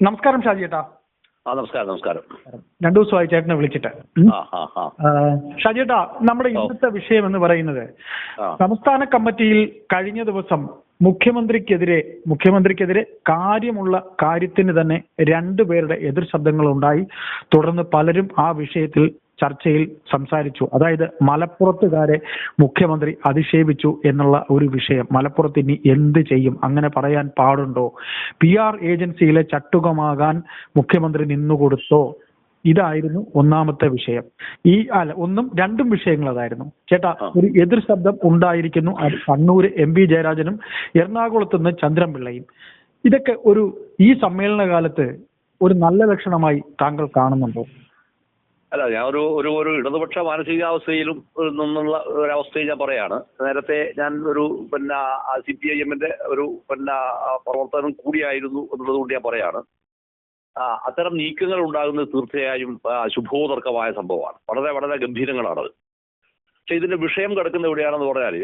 നമസ്കാരം ഷാജി ആ നമസ്കാരം നമസ്കാരം. രണ്ടു ദിവസമായി ചേട്ടനെ വിളിച്ചിട്ട്. ഷാജിയേട്ടാ ഷാജി നമ്മുടെ ഇന്നത്തെ വിഷയം എന്ന് പറയുന്നത് സംസ്ഥാന കമ്മിറ്റിയിൽ കഴിഞ്ഞ ദിവസം മുഖ്യമന്ത്രിക്കെതിരെ മുഖ്യമന്ത്രിക്കെതിരെ കാര്യമുള്ള കാര്യത്തിന് തന്നെ രണ്ടുപേരുടെ എതിർ ശബ്ദങ്ങൾ ഉണ്ടായി തുടർന്ന് പലരും ആ വിഷയത്തിൽ ചർച്ചയിൽ സംസാരിച്ചു. അതായത് മലപ്പുറത്തുകാരെ മുഖ്യമന്ത്രി അധിക്ഷേപിച്ചു എന്നുള്ള ഒരു വിഷയം. മലപ്പുറത്ത് ഇനി എന്ത് ചെയ്യും? അങ്ങനെ പറയാൻ പാടുണ്ടോ? പി ആർ ഏജൻസിയിലെ ചട്ടുകമാകാൻ മുഖ്യമന്ത്രി നിന്നുകൊടുത്തോ? ഇതായിരുന്നു ഒന്നാമത്തെ വിഷയം. ഈ അല്ല ഒന്നും രണ്ടും വിഷയങ്ങൾ അതായിരുന്നു. ചേട്ടാ. ഒരു എതിർ ശബ്ദം ഉണ്ടായിരിക്കുന്നു. അത് കണ്ണൂര് എം വി ജയരാജനും എറണാകുളത്ത് നിന്ന് ചന്ദ്രൻപിള്ളയും. ഇതൊക്കെ ഒരു ഈ സമ്മേളന കാലത്ത് ഒരു നല്ല ലക്ഷണമായി താങ്കൾ കാണുന്നുണ്ടോ? അല്ല ഞാൻ ഒരു ഒരു ഒരു ഇടതുപക്ഷ മാനസികാവസ്ഥയിലും നിന്നുള്ള ഒരവസ്ഥയിൽ ഞാൻ പറയാണ്. നേരത്തെ ഞാൻ ഒരു പിന്നെ സി പി ഐ എമ്മിന്റെ ഒരു പിന്നെ പ്രവർത്തനം കൂടിയായിരുന്നു എന്നുള്ളത് കൊണ്ട് ഞാൻ പറയാണ്. അത്തരം നീക്കങ്ങൾ ഉണ്ടാകുന്നത് തീർച്ചയായും ശുഭോതർക്കമായ സംഭവമാണ്. വളരെ വളരെ ഗംഭീരങ്ങളാണത്. പക്ഷെ ഇതിന്റെ വിഷയം കിടക്കുന്ന എവിടെയാണെന്ന് പറഞ്ഞാൽ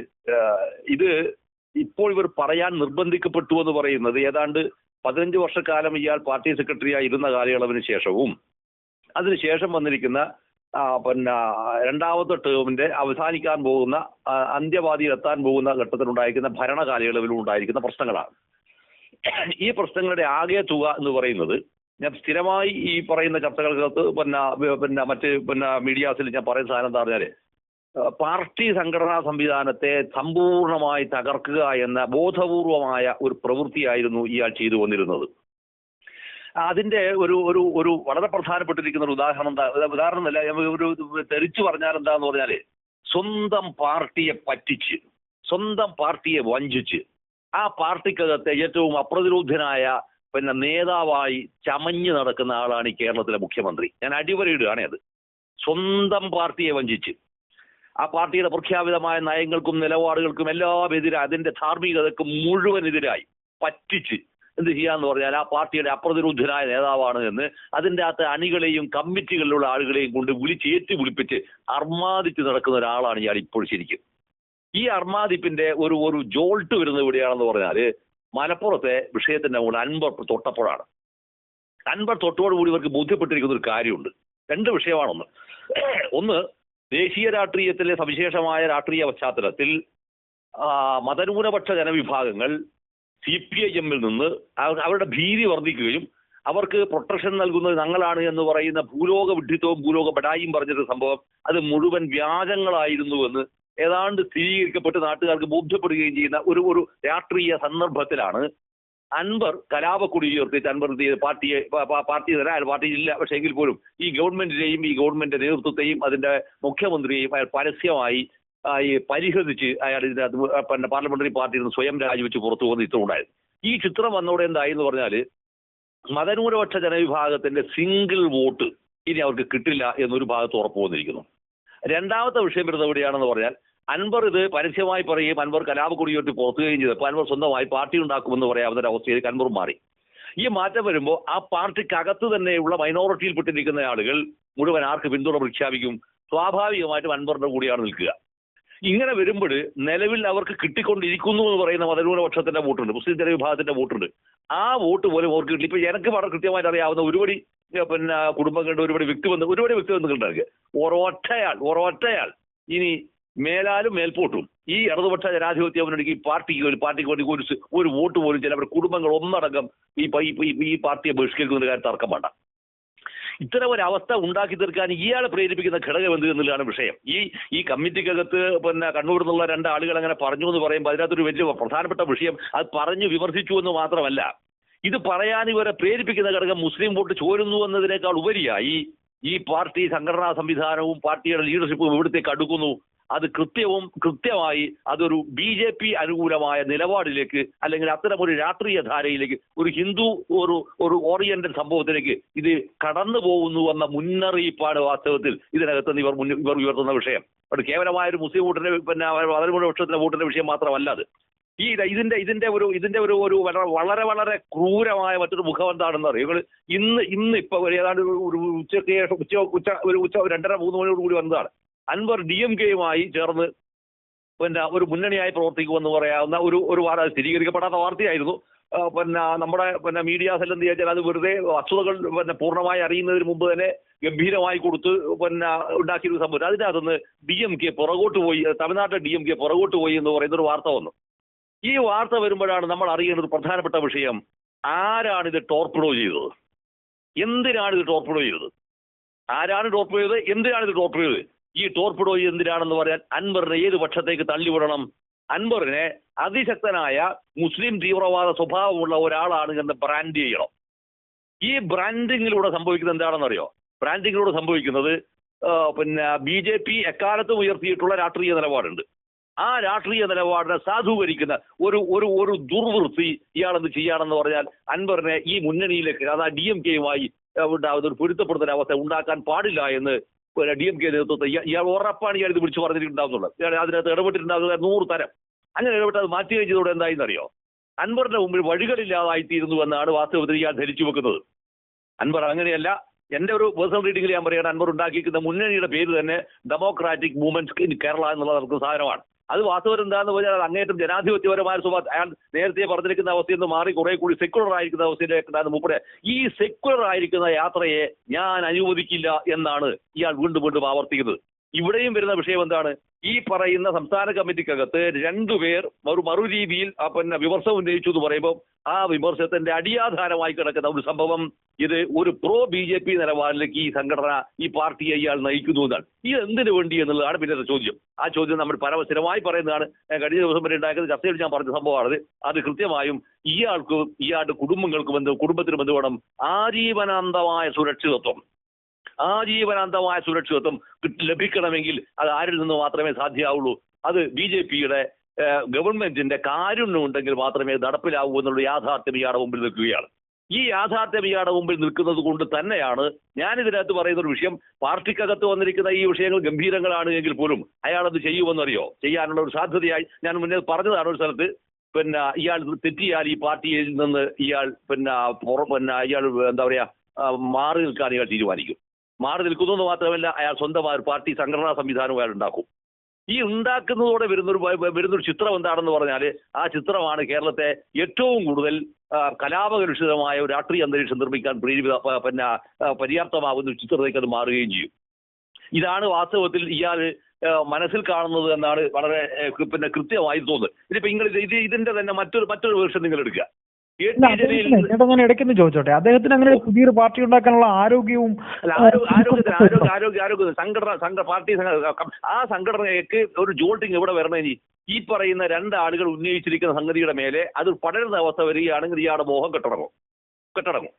ഇത് ഇപ്പോൾ ഇവർ പറയാൻ നിർബന്ധിക്കപ്പെട്ടു എന്ന് പറയുന്നത് ഏതാണ്ട് പതിനഞ്ച് വർഷക്കാലം ഇയാൾ പാർട്ടി സെക്രട്ടറിയായി ഇരുന്ന കാലയളവിന് ശേഷവും അതിനുശേഷം വന്നിരിക്കുന്ന പിന്നെ രണ്ടാമത്തെ ടേമിന്റെ അവസാനിക്കാൻ പോകുന്ന അന്ത്യവാദിയിൽ എത്താൻ പോകുന്ന ഘട്ടത്തിലുണ്ടായിരിക്കുന്ന ഭരണ കാലയളവിലും ഉണ്ടായിരിക്കുന്ന പ്രശ്നങ്ങളാണ്. ഈ പ്രശ്നങ്ങളുടെ ആകെ തുക എന്ന് പറയുന്നത് ഞാൻ സ്ഥിരമായി ഈ പറയുന്ന ചർച്ചകൾക്കകത്ത് പിന്നെ പിന്നെ മറ്റ് പിന്നെ മീഡിയാസിൽ ഞാൻ പറയുന്ന സാധനം എന്താ പറഞ്ഞാൽ പാർട്ടി സംഘടനാ സംവിധാനത്തെ സമ്പൂർണമായി തകർക്കുക എന്ന ബോധപൂർവമായ ഒരു പ്രവൃത്തിയായിരുന്നു ഇയാൾ ചെയ്തു വന്നിരുന്നത്. അതിന്റെ ഒരു ഒരു ഒരു വളരെ പ്രധാനപ്പെട്ടിരിക്കുന്ന ഒരു ഉദാഹരണം എന്താ? ഉദാഹരണം അല്ല ഒരു തെറിച്ചു പറഞ്ഞാൽ എന്താന്ന് പറഞ്ഞാൽ സ്വന്തം പാർട്ടിയെ പറ്റിച്ച് സ്വന്തം പാർട്ടിയെ വഞ്ചിച്ച് ആ പാർട്ടിക്കകത്തെ ഏറ്റവും അപ്രതിരോധനായ പിന്നെ നേതാവായി ചമഞ്ഞു നടക്കുന്ന ആളാണ് ഈ കേരളത്തിലെ മുഖ്യമന്ത്രി. ഞാൻ അടിവരയിടുകയാണ് അത്. സ്വന്തം പാർട്ടിയെ വഞ്ചിച്ച്. ആ പാർട്ടിയുടെ പ്രഖ്യാപിതമായ നയങ്ങൾക്കും നിലപാടുകൾക്കും എല്ലാം എതിരെ അതിന്റെ ധാർമ്മികതക്കും മുഴുവൻ എതിരായി പറ്റിച്ച് എന്ത് ചെയ്യാന്ന് പറഞ്ഞാൽ ആ പാർട്ടിയുടെ അപ്രതിരോധനായ നേതാവാണ് എന്ന് അതിന്റെ അകത്ത് അണികളെയും കമ്മിറ്റികളിലുള്ള ആളുകളെയും കൊണ്ട് വിളിച്ചേറ്റി വിളിപ്പിച്ച് അർമാദിച്ച് നടക്കുന്ന ഒരാളാണ് ഇയാൾ ഇപ്പോൾ ശരിക്കും. ഈ അർമാദിപ്പിന്റെ ഒരു ഒരു ജോൾട്ട് വരുന്നത് എവിടെയാണെന്ന് പറഞ്ഞാൽ മലപ്പുറത്തെ വിഷയത്തിന്റെ മുകളിൽ അൻപർ തൊട്ടപ്പോഴാണ്. അൻപർ തൊട്ടോടുകൂടി ഇവർക്ക് ബോധ്യപ്പെട്ടിരിക്കുന്ന ഒരു കാര്യമുണ്ട്. രണ്ട് വിഷയമാണൊന്ന്. ഒന്ന് ദേശീയ രാഷ്ട്രീയത്തിലെ സവിശേഷമായ രാഷ്ട്രീയ പശ്ചാത്തലത്തിൽ മതന്യൂനപക്ഷ ജനവിഭാഗങ്ങൾ സി പി ഐ എമ്മിൽ നിന്ന് അവരുടെ ഭീതി വർദ്ധിക്കുകയും അവർക്ക് പ്രൊട്ടക്ഷൻ നൽകുന്നത് ഞങ്ങളാണ് എന്ന് പറയുന്ന ഭൂലോക വിഡ്ഢിത്വവും ഭൂലോക പടായും പറഞ്ഞൊരു സംഭവം അത് മുഴുവൻ വ്യാജങ്ങളായിരുന്നു എന്ന് ഏതാണ്ട് സ്ഥിരീകരിക്കപ്പെട്ട് നാട്ടുകാർക്ക് ബോധ്യപ്പെടുകയും ചെയ്യുന്ന ഒരു ഒരു രാഷ്ട്രീയ സന്ദർഭത്തിലാണ് അൻവർ കലാപക്കുടി ഉയർത്തിയിട്ട് അൻവർ പാർട്ടിയെ പാർട്ടി തരാൻ പാർട്ടി ഇല്ല. പക്ഷേ എങ്കിൽ പോലും ഈ ഗവൺമെന്റിനെയും ഈ ഗവൺമെന്റ് നേതൃത്വത്തെയും അതിന്റെ മുഖ്യമന്ത്രിയെയും അയാൾ പരസ്യമായി ഈ പരിഹസിച്ച് അയാൾ ഇതിനകത്ത് പിന്നെ പാർലമെന്ററി പാർട്ടിയിൽ നിന്ന് സ്വയം രാജിവെച്ച് പുറത്തു പോകുന്ന ചിത്രം ഈ ചിത്രം വന്നോടെ എന്തായി എന്ന് പറഞ്ഞാൽ മതന്യൂനപക്ഷ ജനവിഭാഗത്തിന്റെ സിംഗിൾ വോട്ട് ഇനി അവർക്ക് കിട്ടില്ല എന്നൊരു ഭാഗത്ത് ഉറപ്പ് വന്നിരിക്കുന്നു. രണ്ടാമത്തെ വിഷയം വരുന്നത് എവിടെയാണെന്ന് പറഞ്ഞാൽ അൻവർ ഇത് പരസ്യമായി പറയുകയും അൻവർ കലാപക്കൊടിയോട്ട് പുറത്തുകയും ചെയ്തപ്പോൾ അൻവർ സ്വന്തമായി പാർട്ടി ഉണ്ടാക്കുമെന്ന് പറയാവുന്ന ഒരു അവസ്ഥയിലേക്ക് അൻവർ മാറി. ഈ മാറ്റം വരുമ്പോൾ ആ പാർട്ടിക്കകത്ത് തന്നെയുള്ള മൈനോറിറ്റിയിൽപ്പെട്ടിരിക്കുന്ന ആളുകൾ മുഴുവൻ ആർക്ക് പിന്തുണ പ്രഖ്യാപിക്കും? സ്വാഭാവികമായിട്ടും അൻവറിന്റെ കൂടിയാണ് നിൽക്കുക. ഇങ്ങനെ വരുമ്പോൾ നിലവിൽ അവർക്ക് കിട്ടിക്കൊണ്ടിരിക്കുന്നു എന്ന് പറയുന്ന മതന്യൂനപക്ഷത്തിന്റെ വോട്ടുണ്ട് മുസ്ലിം ജനവിഭാഗത്തിന്റെ വോട്ടുണ്ട്. ആ വോട്ട് പോലും അവർക്ക് കിട്ടി ഇപ്പൊ എനിക്ക് വളരെ കൃത്യമായിട്ട് അറിയാവുന്ന ഒരുപടി പിന്നെ കുടുംബങ്ങളുടെ ഒരുപടി വ്യക്തിബന്ധം ഒരുപടി വ്യക്തിബന്ധങ്ങളുണ്ട് ഒരൊറ്റയാൾ ഒരൊറ്റയാൾ ഇനി മേലാലും മേൽപോട്ടും. ഈ ഇടതുപക്ഷ ജനാധിപത്യ മുന്നണിക്ക് ഈ പാർട്ടിക്ക് ഒരു പാർട്ടിക്ക് വേണ്ടി ഒരു ഒരു വോട്ട് പോലും ചിലവർ കുടുംബങ്ങൾ ഒന്നടങ്കം ഈ- ഈ പാർട്ടിയെ ബഹിഷ്കരിക്കുന്ന കാര്യം തർക്കം വേണ്ട. ഇത്തരം ഒരു അവസ്ഥ ഉണ്ടാക്കി തീർക്കാൻ ഇയാളെ പ്രേരിപ്പിക്കുന്ന ഘടകം എന്ത് എന്നുള്ളതാണ് വിഷയം. ഈ ഈ കമ്മിറ്റിക്കകത്ത് പിന്നെ കണ്ണൂർ നിന്നുള്ള രണ്ട് ആളുകൾ അങ്ങനെ പറഞ്ഞു എന്ന് പറയുമ്പോൾ അതിനകത്തൊരു വലിയ പ്രധാനപ്പെട്ട വിഷയം അത് പറഞ്ഞു വിമർശിച്ചു എന്ന് മാത്രമല്ല. ഇത് പറയാൻ ഇവരെ പ്രേരിപ്പിക്കുന്ന ഘടകം മുസ്ലിം വോട്ട് ചോരുന്നു എന്നതിനേക്കാൾ ഉപരിയായി ഈ പാർട്ടി സംഘടനാ സംവിധാനവും പാർട്ടിയുടെ ലീഡർഷിപ്പും ഇവിടുത്തേക്ക് അടുക്കുന്നു. അത് കൃത്യവും കൃത്യമായി അതൊരു ബി ജെ പി അനുകൂലമായ നിലപാടിലേക്ക് അല്ലെങ്കിൽ അത്തരം ഒരു രാഷ്ട്രീയ ധാരയിലേക്ക് ഒരു ഹിന്ദു ഒരു ഒരു ഓറിയന്റൽ സംഭവത്തിലേക്ക് ഇത് കടന്നു പോകുന്നു എന്ന മുന്നറിയിപ്പാണ് വാസ്തവത്തിൽ ഇതിനകത്ത് ഇവർ ഇവർ ഉയർത്തുന്ന വിഷയം. അത് കേവലമായ ഒരു മുസ്ലിം വോട്ടിന്റെ പിന്നെ പതിമൂന്ന് പക്ഷത്തിന്റെ വോട്ടിന്റെ വിഷയം മാത്രമല്ല അത്. ഈ ഇത് ഇതിന്റെ ഇതിന്റെ ഒരു ഇതിന്റെ ഒരു ഒരു വളരെ വളരെ വളരെ ക്രൂരമായ മറ്റൊരു മുഖം എന്താണെന്ന് അറിയുക ഇന്ന് ഇന്ന് ഇപ്പൊ ഏതാണ്ട് ഒരു ഉച്ചയ്ക്ക് ഉച്ച ഉച്ച ഒരു ഉച്ച രണ്ടര മൂന്ന് മണിയോട് കൂടി വന്നതാണ്. അൻവർ ഡി എം കെയുമായി ചേർന്ന് പിന്നെ ഒരു മുന്നണിയായി പ്രവർത്തിക്കുമെന്ന് പറയാവുന്ന ഒരു ഒരു വാർത്ത സ്ഥിരീകരിക്കപ്പെടാത്ത വാർത്തയായിരുന്നു. പിന്നെ നമ്മുടെ പിന്നെ മീഡിയ എന്ത് ചോദിച്ചാൽ അത് വെറുതെ വസ്തുതകൾ പിന്നെ പൂർണമായി അറിയുന്നതിന് മുമ്പ് തന്നെ ഗംഭീരമായി കൊടുത്ത് പിന്നെ ഉണ്ടാക്കിയ ഒരു സംഭവം. അതിനകത്തുനിന്ന് ഡി എം കെ പുറകോട്ട് പോയി തമിഴ്നാട്ടിലെ ഡി എം കെ പുറകോട്ട് പോയി എന്ന് പറയുന്ന ഒരു വാർത്ത വന്നു. ഈ വാർത്ത വരുമ്പോഴാണ് നമ്മൾ അറിയേണ്ട ഒരു പ്രധാനപ്പെട്ട വിഷയം ആരാണ് ഇത് ടോർപ്പിഡോ ചെയ്തത്? എന്തിനാണ് ഇത് ടോർപ്പിഡോ ചെയ്തത്? ആരാണ് ടോർപ്പിഡോ ചെയ്തത്? എന്തിനാണ് ഇത് ടോർപ്പിഡോ ചെയ്തത്? ഈ ടോർപിഡോ എന്തിനാണെന്ന് പറയാൻ അൻവറിനെ ഏത് പക്ഷത്തേക്ക് തള്ളിവിടണം? അൻവറിനെ അതിശക്തനായ മുസ്ലിം തീവ്രവാദ സ്വഭാവമുള്ള ഒരാളാണ് എന്ന് ബ്രാൻഡ് ചെയ്യണം. ഈ ബ്രാൻഡിങ്ങിലൂടെ സംഭവിക്കുന്നത് എന്താണെന്നറിയോ? ബ്രാൻഡിങ്ങിലൂടെ സംഭവിക്കുന്നത് പിന്നെ ബി ജെ പി എക്കാലത്തും ഉയർത്തിയിട്ടുള്ള രാഷ്ട്രീയ നിലപാടുണ്ട്. ആ രാഷ്ട്രീയ നിലപാടിനെ സാധൂകരിക്കുന്ന ഒരു ഒരു ഒരു ദുർവൃത്തി ഇയാളെന്ത് ചെയ്യാണെന്ന് പറഞ്ഞാൽ അൻവറിനെ ഈ മുന്നണിയിലേക്ക് അതാ ഡി എം കെയുമായി ഉണ്ടാകുന്ന ഒരു പൊരുത്തപ്പെടുന്ന അവസ്ഥ ഉണ്ടാക്കാൻ പാടില്ല എന്ന് ഡി എം കെ നേതൃത്വത്തെ ഇയാ- ഇയാൾ ഉറപ്പാണ് ഇയാൾ ഇത് വിളിച്ചു പറഞ്ഞിട്ടുണ്ടാവുന്നുള്ളത് ഇയാൾ അതിനകത്ത് ഇടപെട്ടിട്ടുണ്ടാകുന്ന നൂറ് തരം. അങ്ങനെ ഇടപെട്ട് അത് മാറ്റി ചെയ്തതോടെ എന്തായെന്നറിയോ? അൻവറിന്റെ മുമ്പിൽ വഴികളില്ലാതായിത്തീരുന്നു എന്നാണ് വാസ്തവത്തിൽ ഇയാൾ ധരിച്ചു വെക്കുന്നത്. അൻവർ അങ്ങനെയല്ല എന്റെ ഒരു പേഴ്സണൽ റീഡിംഗിൽ ഞാൻ പറയുകയാണ് അൻവർ ഉണ്ടാക്കിയിരിക്കുന്ന മുന്നണിയുടെ പേര് തന്നെ ഡെമോക്രാറ്റിക് മൂവ്മെന്റ് ഇൻ കേരള എന്നുള്ള നമുക്ക് സാധനമാണ്. അത് വാസ്തവം എന്താന്ന് പറഞ്ഞാൽ അങ്ങേറ്റം ജനാധിപത്യപരമായ സ്വഭാവം. അയാൾ നേരത്തെ പറഞ്ഞിരിക്കുന്ന അവസ്ഥയിൽ നിന്ന് മാറി കുറെ കൂടി സെക്യുലർ ആയിരിക്കുന്ന അവസ്ഥയിലേക്ക് മൂപ്പടെ ഈ സെക്യുലർ ആയിരിക്കുന്ന യാത്രയെ ഞാൻ അനുവദിക്കില്ല എന്നാണ് ഇയാൾ വീണ്ടും വീണ്ടും ആവർത്തിക്കുന്നത്. ഇവിടെയും വരുന്ന വിഷയം എന്താണ്? ഈ പറയുന്ന സംസ്ഥാന കമ്മിറ്റിക്കകത്ത് രണ്ടുപേർ ഒരു മറു രീതിയിൽ ആ പിന്നെ വിമർശനം ഉന്നയിച്ചു എന്ന് പറയുമ്പോൾ ആ വിമർശനത്തിന്റെ അടിയാധാരമായി കിടക്കുന്ന ഒരു സംഭവം ഇത് ഒരു പ്രോ ബി ജെ പി നിലപാടിലേക്ക് ഈ സംഘടന ഈ പാർട്ടിയെ ഇയാൾ നയിക്കുന്നു എന്നാണ്. ഇത് എന്തിനു വേണ്ടി എന്നുള്ളതാണ് പിന്നത്തെ ചോദ്യം. ആ ചോദ്യം നമ്മൾ പരമസ്ഥിരമായി പറയുന്നതാണ്. കഴിഞ്ഞ ദിവസം വരെ ഉണ്ടാക്കുന്ന ചർച്ചയിൽ ഞാൻ പറഞ്ഞ സംഭവമാണത്. അത് കൃത്യമായും ഇയാൾക്കും ഇയാളുടെ കുടുംബങ്ങൾക്കും എന്ത് കുടുംബത്തിനും എന്ത് വേണം ആജീവനാന്തമായ സുരക്ഷിതത്വം. ആജീവനാന്തമായ സുരക്ഷിതത്വം ലഭിക്കണമെങ്കിൽ അത് ആരിൽ നിന്ന് മാത്രമേ സാധ്യമാവുള്ളൂ അത് ബി ജെ പിയുടെ ഗവൺമെന്റിന്റെ കാരുണ്യം ഉണ്ടെങ്കിൽ മാത്രമേ നടപ്പിലാവൂ എന്നുള്ള യാഥാർത്ഥ്യം ഇയാളുടെ മുമ്പിൽ നിൽക്കുകയാണ്. ഈ യാഥാർത്ഥ്യം ഇയാളുടെ മുമ്പിൽ നിൽക്കുന്നത് കൊണ്ട് തന്നെയാണ് ഞാൻ ഇതിനകത്ത് പറയുന്ന ഒരു വിഷയം. പാർട്ടിക്കകത്ത് വന്നിരിക്കുന്ന ഈ വിഷയങ്ങൾ ഗംഭീരങ്ങളാണ് എങ്കിൽ പോലും അയാളത് ചെയ്യുമെന്നറിയോ? ചെയ്യാനുള്ള ഒരു സാധ്യതയായി ഞാൻ മുന്നേ പറഞ്ഞതാണ് ഒരു സ്ഥലത്ത്. പിന്നെ ഇയാൾ തെറ്റിയാൽ ഈ പാർട്ടിയിൽ നിന്ന് ഇയാൾ പിന്നെ പിന്നെ ഇയാൾ എന്താ പറയാ മാറി നിൽക്കാൻ ഇയാൾ തീരുമാനിക്കും. മാറി നിൽക്കുന്നു എന്ന് മാത്രമല്ല അയാൾ സ്വന്തമായ ഒരു പാർട്ടി സംഘടനാ സംവിധാനവും അയാൾ ഉണ്ടാക്കും. ഈ ഉണ്ടാക്കുന്നതോടെ വരുന്നൊരു വരുന്നൊരു ചിത്രം എന്താണെന്ന് പറഞ്ഞാൽ ആ ചിത്രമാണ് കേരളത്തെ ഏറ്റവും കൂടുതൽ കലാപകലുഷിതമായ ഒരു രാഷ്ട്രീയ അന്തരീക്ഷം നിർമ്മിക്കാൻ പ്രേരിത പ- പിന്നെ പര്യാപ്തമാകുന്ന ഒരു ചിത്രത്തിലേക്ക് അത് മാറുകയും ചെയ്യും. ഇതാണ് വാസ്തവത്തിൽ ഇയാൾ മനസ്സിൽ കാണുന്നത് എന്നാണ് വളരെ പിന്നെ കൃത്യമായി തോന്നുന്നത്. ഇതിപ്പോ നിങ്ങൾ ഇത് ഇതിന്റെ തന്നെ മറ്റൊരു മറ്റൊരു വേർഷൻ നിങ്ങൾ എടുക്കുക ഞാൻ ഇടയ്ക്കൊന്ന് ചോദിച്ചോട്ടെ? അദ്ദേഹത്തിന് അങ്ങനെ പുതിയൊരു പാർട്ടി ഉണ്ടാക്കാനുള്ള ആരോഗ്യവും ആരോഗ്യ ആരോഗ്യ ആരോഗ്യ സംഘടന സംഘ പാർട്ടി ആ സംഘടനയ്ക്ക് ഒരു ജോൾട്ടിങ് ഇവിടെ വരണേ ഇനി. ഈ പറയുന്ന രണ്ട് ആളുകൾ ഉന്നയിച്ചിരിക്കുന്ന സംഗതിയുടെ മേലെ അത് പടരുന്ന അവസ്ഥ വരികയാണെങ്കിൽ ഇയാളുടെ മോഹം കെട്ടടങ്ങും. കെട്ടടങ്ങും.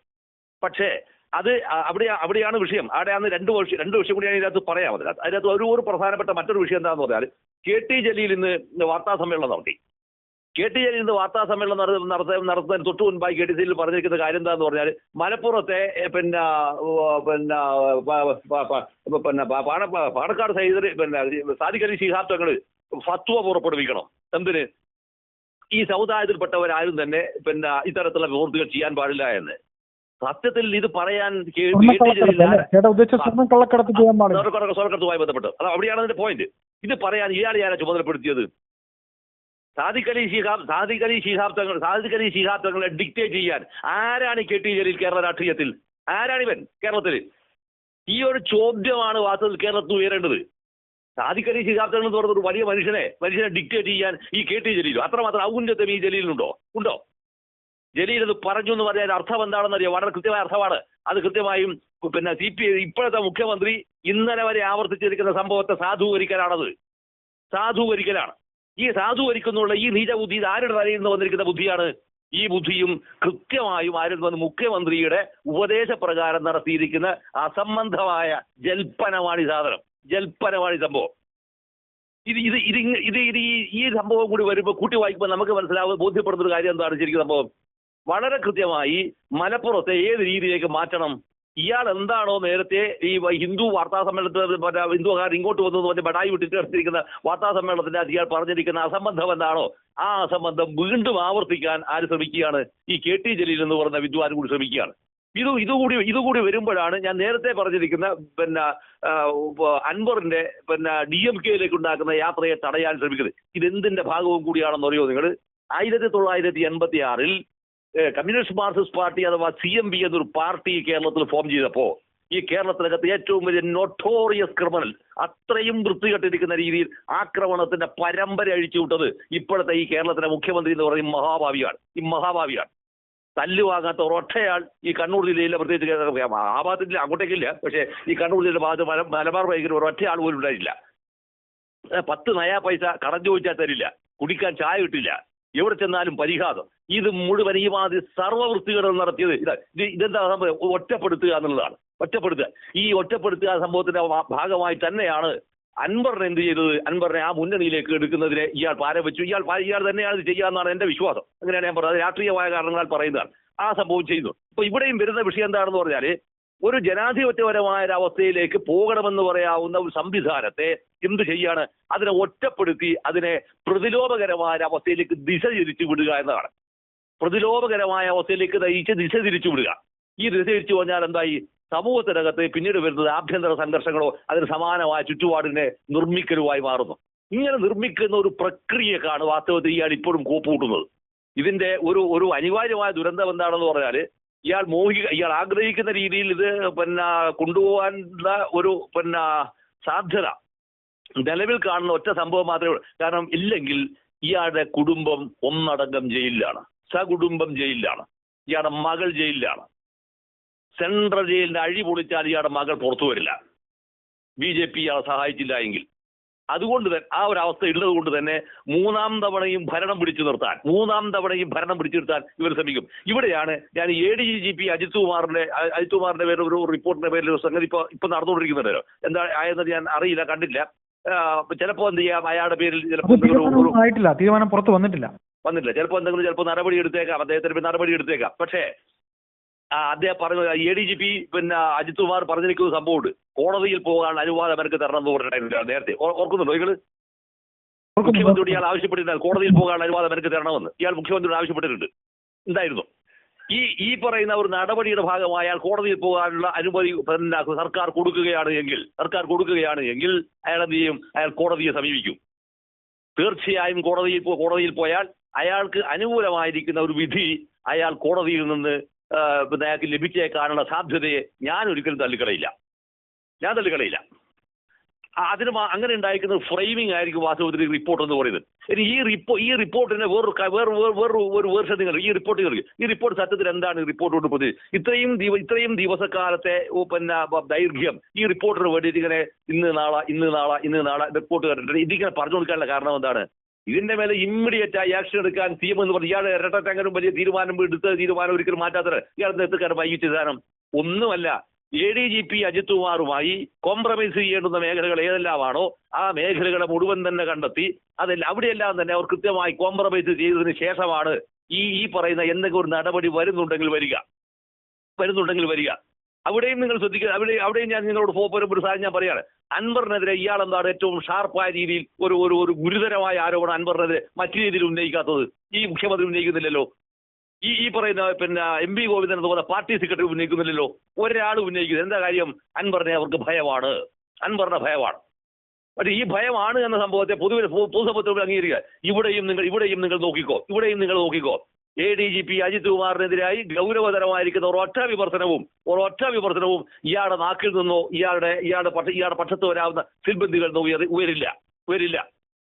പക്ഷേ അത് അവിടെ അവിടെയാണ് വിഷയം. അവിടെയാണ് രണ്ട് വർഷം രണ്ട് വർഷം കൂടിയാണ് ഇതിനകത്ത് പറയാം. അതിനകത്ത് അതിനകത്ത് ഒരു ഒരു പ്രധാനപ്പെട്ട മറ്റൊരു വിഷയം എന്താണെന്ന് പറഞ്ഞാൽ കെ ടി ജലീൽ ഇന്ന് വാർത്താ സമ്മേളനം നടത്തി. കെ ടി ജലീൽ ഇന്ന് വാർത്താ സമ്മേളനം നട- നടത്താൻ നടത്തുന്നതിന് തൊട്ടു മുൻപായി കെ ടി ജലീൽ പറഞ്ഞിരിക്കുന്ന കാര്യം എന്താന്ന് പറഞ്ഞാൽ മലപ്പുറത്തെ പിന്നെ പിന്നെ പിന്നെ പാണ പാണക്കാട് സൈദർ പിന്നെ സാദിഖലി ശിഹാബ് തങ്ങൾ ഫത്വ പുറപ്പെടുവിക്കണം. എന്തിന്? ഈ സമുദായത്തിൽപ്പെട്ടവരാരും തന്നെ പിന്നെ ഇത്തരത്തിലുള്ള പ്രവൃത്തികൾ ചെയ്യാൻ പാടില്ല എന്ന്. സത്യത്തിൽ ഇത് പറയാൻ സ്വർണക്കടത്തുമായി ബന്ധപ്പെട്ട്. അത് അവിടെയാണ് അതിന്റെ പോയിന്റ് ഇത് പറയാൻ ഇയാളെ ഞാനാ ചുമതലപ്പെടുത്തിയത്? അലി ശിഹാബ് സാദിഖ് അലി ശിഹാബ് തങ്ങൾ സാദിഖ് അലി ശിഹാബ് തങ്ങളെ ഡിക്റ്റേറ്റ് ചെയ്യാൻ ആരാണ് ഈ കെ ടി ജലീൽ കേരള രാഷ്ട്രീയത്തിൽ? ആരാണിവൻ കേരളത്തിൽ ഈ ഒരു ചോദ്യമാണ് വാസ്തവത്തിൽ കേരളത്തിൽ ഉയരേണ്ടത്. സാദിഖ് അലി ശിഹാബ് തങ്ങൾ എന്ന് പറഞ്ഞ ഒരു വലിയ മനുഷ്യനെ മനുഷ്യനെ ഡിക്റ്റേറ്റ് ചെയ്യാൻ ഈ കെ ടി ജലീൽ അത്രമാത്രം ഔന്നത്യം ഈ ജലീലിനുണ്ടോ ഉണ്ടോ? ജലീൽ അത് പറഞ്ഞു എന്ന് പറഞ്ഞാൽ അർത്ഥം എന്താണെന്ന് അറിയാം വളരെ കൃത്യമായ അർത്ഥമാണ്. അത് കൃത്യമായും പിന്നെ സി പി ഇപ്പോഴത്തെ മുഖ്യമന്ത്രി ഇന്നലെ വരെ ആവർത്തിച്ചിരിക്കുന്ന സംഭവത്തെ സാധൂകരിക്കലാണത്. സാധൂകരിക്കലാണ്. ഈ സാധു ഒരുക്കുന്നുള്ള ഈ നീചബുദ്ധി ഇത് ആരുടെ തലയിൽ നിന്ന് വന്നിരിക്കുന്ന ബുദ്ധിയാണ്? ഈ ബുദ്ധിയും കൃത്യമായും നിന്ന് മുഖ്യമന്ത്രിയുടെ ഉപദേശപ്രകാരം നടത്തിയിരിക്കുന്ന അസംബന്ധമായ ജൽപ്പനമാണ് ഈ സാധനം. ജൽപ്പനമാണ് ഈ സംഭവം. ഇത് ഇത് ഇത് ഇത് ഇത് ഈ സംഭവം കൂടി വരുമ്പോൾ കൂട്ടി വായിക്കുമ്പോൾ നമുക്ക് മനസ്സിലാവുക ബോധ്യപ്പെടുന്ന ഒരു കാര്യം എന്താണ് ശരിക്കും സംഭവം? വളരെ കൃത്യമായി മലപ്പുറത്തെ ഏത് രീതിയിലേക്ക് മാറ്റണം? ഇയാൾ എന്താണോ നേരത്തെ ഈ ഹിന്ദു വാർത്താ സമ്മേളനത്തിൽ ഹിന്ദുക്കാർ ഇങ്ങോട്ട് വന്നു പറഞ്ഞ് ബടായി വിട്ടിട്ട് നടത്തിയിരിക്കുന്ന വാർത്താ സമ്മേളനത്തിന്റെ ഇയാൾ പറഞ്ഞിരിക്കുന്ന അസംബന്ധം എന്താണോ ആ അസംബന്ധം വീണ്ടും ആവർത്തിക്കാൻ ആര് ശ്രമിക്കുകയാണ്? ഈ കെ ടി ജലീൽ എന്ന് പറയുന്ന വിദ്വാൻ കൂടി ശ്രമിക്കുകയാണ്. ഇത് ഇതുകൂടി ഇതുകൂടി വരുമ്പോഴാണ് ഞാൻ നേരത്തെ പറഞ്ഞിരിക്കുന്ന പിന്നെ അൻവറിന്റെ പിന്നെ ഡി എം കെയിലേക്ക് ഉണ്ടാക്കുന്ന യാത്രയെ തടയാൻ ശ്രമിക്കുന്നത്. ഇതെന്തിന്റെ ഭാഗവും കൂടിയാണെന്ന് അറിയോ നിങ്ങൾ? ആയിരത്തി തൊള്ളായിരത്തി എൺപത്തി ആറിൽ കമ്മ്യൂണിസ്റ്റ് മാർക്സിസ്റ്റ് പാർട്ടി അഥവാ സി എം പി എന്നൊരു പാർട്ടി കേരളത്തിൽ ഫോം ചെയ്തപ്പോ ഈ കേരളത്തിനകത്ത് ഏറ്റവും വലിയ നൊട്ടോറിയസ് ക്രിമിനൽ അത്രയും വൃത്തികെട്ടിരിക്കുന്ന രീതിയിൽ ആക്രമണത്തിന്റെ പരമ്പര അഴിച്ചുവിട്ടത് ഇപ്പോഴത്തെ ഈ കേരളത്തിലെ മുഖ്യമന്ത്രി എന്ന് പറയുന്ന മഹാഭാവിയാണ്. ഈ മഹാഭാവിയാണ്. തല്ലുവാങ്ങാത്ത ഒരൊറ്റയാൾ ഈ കണ്ണൂർ ജില്ലയിലെ പ്രത്യേകിച്ച് ആ ഭാഗത്തില്ല അങ്ങോട്ടേക്കില്ല. പക്ഷേ ഈ കണ്ണൂർ ജില്ലയുടെ ഭാഗത്ത് മല- മലബാർ മേഖല ഒരൊറ്റയാൾ പോലും ഉണ്ടായിട്ടില്ല. പത്ത് നയാ പൈസ കടം ചോദിച്ചാൽ തരില്ല. കുടിക്കാൻ ചായ കിട്ടില്ല. എവിടെ ചെന്നാലും പരിഹാസം. ഇത് മുഴുവൻ ഈ മാതിരി സർവവൃത്തികളും നടത്തിയത് ഇത് ഇത് ഇതെന്താ സംഭവം? ഒറ്റപ്പെടുത്തുക എന്നുള്ളതാണ്. ഒറ്റപ്പെടുത്തുക. ഈ ഒറ്റപ്പെടുത്തുക സംഭവത്തിന്റെ ഭാഗമായി തന്നെയാണ് അൻവറിനെ എന്ത് ചെയ്തത്? അൻവറിനെ ആ മുന്നണിയിലേക്ക് എടുക്കുന്നതിനെ ഇയാൾ പാര വെച്ചു. ഇയാൾ ഇയാൾ തന്നെയാണ് ഇത് ചെയ്യാന്നാണ് എന്റെ വിശ്വാസം. അങ്ങനെയാണ് ഞാൻ പറഞ്ഞത്. രാഷ്ട്രീയമായ കാരണങ്ങളാൽ പറയുന്നതാണ്. ആ സംഭവം ചെയ്യുന്നു. ഇപ്പൊ ഇവിടെയും വരുന്ന വിഷയം എന്താണെന്ന് പറഞ്ഞാൽ ഒരു ജനാധിപത്യപരമായ ഒരു അവസ്ഥയിലേക്ക് പോകണമെന്ന് പറയാവുന്ന ഒരു സംവിധാനത്തെ എന്ത് ചെയ്യാണ്? അതിനെ ഒറ്റപ്പെടുത്തി അതിനെ പ്രതിലോഭകരമായ ഒരു അവസ്ഥയിലേക്ക് ദിശ തിരിച്ചു വിടുക എന്നതാണ്. പ്രതിലോഭകരമായ അവസ്ഥയിലേക്ക് നയിച്ച് ദിശ തിരിച്ചു വിടുക. ഈ ദിശ തിരിച്ചു പറഞ്ഞാൽ എന്തായി? സമൂഹത്തിനകത്ത് പിന്നീട് വരുന്നത് ആഭ്യന്തര സംഘർഷങ്ങളോ അതിന് സമാനമായ ചുറ്റുപാടിനെ നിർമ്മിക്കലുമായി മാറുന്നു. ഇങ്ങനെ നിർമ്മിക്കുന്ന ഒരു പ്രക്രിയക്കാണ് വാസ്തവത്തിൽ ഇയാൾ ഇപ്പോഴും കൂപ്പുകൂട്ടുന്നത്. ഇതിന്റെ ഒരു ഒരു അനിവാര്യമായ ദുരന്തം എന്താണെന്ന് പറഞ്ഞാൽ ഇയാൾ മോഹി ഇയാൾ ആഗ്രഹിക്കുന്ന രീതിയിൽ ഇത് പിന്നെ കൊണ്ടുപോകാനുള്ള ഒരു പിന്നെ സാധ്യത നിലവിൽ കാണുന്ന ഒറ്റ സംഭവം മാത്രമേ ഉള്ളൂ. കാരണം ഇല്ലെങ്കിൽ ഇയാളുടെ കുടുംബം ഒന്നടങ്കം ജയിലിലാണ്. സകുടുംബം ജയിലിലാണ്. ഇയാളുടെ മകൾ ജയിലിലാണ്. സെൻട്രൽ ജയിലിന്റെ അഴി പൊളിച്ചാൽ ഇയാളുടെ മകൾ പുറത്തു വരില്ല. ബി ജെ പി ഇയാളെ സഹായിച്ചില്ല എങ്കിൽ. അതുകൊണ്ട് തന്നെ ആ ഒരു അവസ്ഥ ഉള്ളത് കൊണ്ട് തന്നെ മൂന്നാം തവണയും ഭരണം പിടിച്ചു നിർത്താൻ മൂന്നാം തവണയും ഭരണം പിടിച്ചു നിർത്താൻ ഇവർ ശ്രമിക്കും. ഇവിടെയാണ് ഞാൻ A D G P Ajith കുമാറിന്റെ അജിത് കുമാറിന്റെ പേരിൽ ഒരു റിപ്പോർട്ടിന്റെ പേരിൽ ഒരു സംഗതി ഇപ്പൊ ഇപ്പൊ നടന്നുകൊണ്ടിരിക്കുന്നുണ്ടല്ലോ. എന്താ ആയെന്ന് ഞാൻ അറിയില്ല കണ്ടില്ല. ചിലപ്പോ എന്ത് ചെയ്യാം അയാളുടെ പേരിൽ ചിലപ്പോൾ തീരുമാനം പുറത്ത് വന്നിട്ടില്ല. വന്നിട്ടില്ല. ചിലപ്പോൾ എന്തെങ്കിലും ചിലപ്പോൾ നടപടി എടുത്തേക്കാം അദ്ദേഹത്തിന് നടപടി എടുത്തേക്കാം. പക്ഷേ അദ്ദേഹം പറഞ്ഞു എ ഡി ജി പി പിന്നെ അജിത് കുമാർ പറഞ്ഞിരിക്കുന്ന സംഭവമുണ്ട്. കോടതിയിൽ പോകാൻ അനുവാദം അവർക്ക് തരണം എന്ന് പറഞ്ഞിട്ടായിരുന്നു നേരത്തെ. ഓർക്കുന്നുണ്ടോ നിങ്ങൾ മുഖ്യമന്ത്രിയോട് ഇയാൾ ആവശ്യപ്പെട്ടിട്ടുണ്ട് കോടതിയിൽ പോകാൻ അനുവാദം എനിക്ക് തരണമെന്ന് ഇയാൾ മുഖ്യമന്ത്രിയോട് ആവശ്യപ്പെട്ടിട്ടുണ്ട്. എന്തായിരുന്നു? ഈ ഈ പറയുന്ന ഒരു നടപടിയുടെ ഭാഗമായി അയാൾ കോടതിയിൽ പോകാനുള്ള അനുമതി സർക്കാർ കൊടുക്കുകയാണ് എങ്കിൽ സർക്കാർ കൊടുക്കുകയാണ് എങ്കിൽ അയാൾ എന്ത് ചെയ്യും? അയാൾ കോടതിയെ സമീപിക്കും. തീർച്ചയായും കോടതിയിൽ കോടതിയിൽ പോയാൽ അയാൾക്ക് അനുകൂലമായിരിക്കുന്ന ഒരു വിധി അയാൾ കോടതിയിൽ നിന്ന് അയാൾക്ക് ലഭിച്ചേക്കാനുള്ള സാധ്യതയെ ഞാൻ ഒരിക്കലും തള്ളിക്കളയില്ല. ഞാൻ തള്ളിക്കളയില്ല. അതിന് അങ്ങനെ ഉണ്ടായിരിക്കുന്ന ഫ്രെയിമിംഗ് ആയിരിക്കും വാസ്തവത്തിൽ റിപ്പോർട്ട് എന്ന് പറയുന്നത്. ഇനി ഈ റിപ്പോ ഈ റിപ്പോർട്ടിനെ വേറൊരു വേറെ വേറെ വേറെ ഒരു വേർഷൻ നിങ്ങൾ ഈ റിപ്പോർട്ട് നിങ്ങൾ ഈ റിപ്പോർട്ട് സത്യത്തിൽ എന്താണ് ഈ റിപ്പോർട്ട് കൊണ്ട് ഇത്രയും ദിവ ഇത്രയും ദിവസക്കാലത്തെ പിന്നെ ദൈർഘ്യം ഈ റിപ്പോർട്ടിന് വേണ്ടിയിട്ട് ഇങ്ങനെ ഇന്ന് നാളെ ഇന്ന് നാളെ ഇന്ന് നാളെ റിപ്പോർട്ട് കണ്ടിട്ട് ഇതിങ്ങനെ പറഞ്ഞു കൊടുക്കാനുള്ള കാരണം എന്താണ്? ഇതിന്റെ മേലെ ഇമ്മീഡിയറ്റ് ആയി ആക്ഷൻ എടുക്കാൻ സി എം എന്ന് പറഞ്ഞു ഇയാൾ ഇരട്ടത്തങ്ങനും വലിയ തീരുമാനം എടുത്ത തീരുമാനം ഒരിക്കലും മാറ്റാത്ത ഇയാൾ എത്തിക്കാൻ വൈകിട്ട് സാധനം ഒന്നുമല്ല A D G P Ajith കുമാറുമായി compromise ചെയ്യേണ്ടുന്ന മേഖലകൾ ഏതെല്ലാമാണോ ആ മേഖലകളെ മുഴുവൻ തന്നെ കണ്ടെത്തി അതെല്ലാം അവിടെയെല്ലാം തന്നെ അവർ കൃത്യമായി കോംപ്രമൈസ് ചെയ്തതിന് ശേഷമാണ് ഈ ഈ പറയുന്ന എന്തെങ്കിലും ഒരു നടപടി വരുന്നുണ്ടെങ്കിൽ വരിക. വരുന്നുണ്ടെങ്കിൽ വരിക. അവിടെയും നിങ്ങൾ ശ്രദ്ധിക്കുക. അവിടെ അവിടെയും ഞാൻ നിങ്ങളോട് ഫോപ്പരും ഒരു സാധനം ഞാൻ പറയാണ്. അൻവറിനെതിരെ ഇയാൾ എന്താണ് ഏറ്റവും ഷാർപ്പായ രീതിയിൽ ഒരു ഒരു ഒരു ഗുരുതരമായ ആരോപണം അൻവറിനെതിരെ മറ്റു രീതിയിൽ ഉന്നയിക്കാത്തത് ഈ മുഖ്യമന്ത്രി ഉന്നയിക്കുന്നില്ലല്ലോ. ഈ ഈ പറയുന്ന പിന്നെ എം പി ഗോവിന്ദൻ അതുപോലെ പാർട്ടി സെക്രട്ടറി ഉന്നയിക്കുന്നില്ലല്ലോ. ഒരാൾ ഉന്നയിക്കുന്നത് എന്താ കാര്യം? അൻവറിനെ അവർക്ക് ഭയമാണ്. അൻവറിന്റെ ഭയമാണ്. പക്ഷേ ഈ ഭയമാണ് എന്ന സംഭവത്തെ പൊതുവെ പൊതുസമൂഹത്തിൽ അംഗീകരിക്കുക. ഇവിടെയും നിങ്ങൾ ഇവിടെയും നിങ്ങൾ നോക്കിക്കോ. ഇവിടെയും നിങ്ങൾ നോക്കിക്കോ. A D G P Ajith കുമാറിനെതിരായി ഗൗരവതരമായിരിക്കുന്ന ഒരൊറ്റ വിമർശനവും ഒരൊറ്റ വിമർശനവും ഇയാളുടെ നാക്കിൽ നിന്നോ ഇയാളുടെ ഇയാളുടെ പക്ഷ ഇയാളുടെ പക്ഷത്ത് വരാവുന്ന സിൽബന്ധികളിൽ നിന്ന് ഉയർ ഉയരില്ല ഉയരില്ല.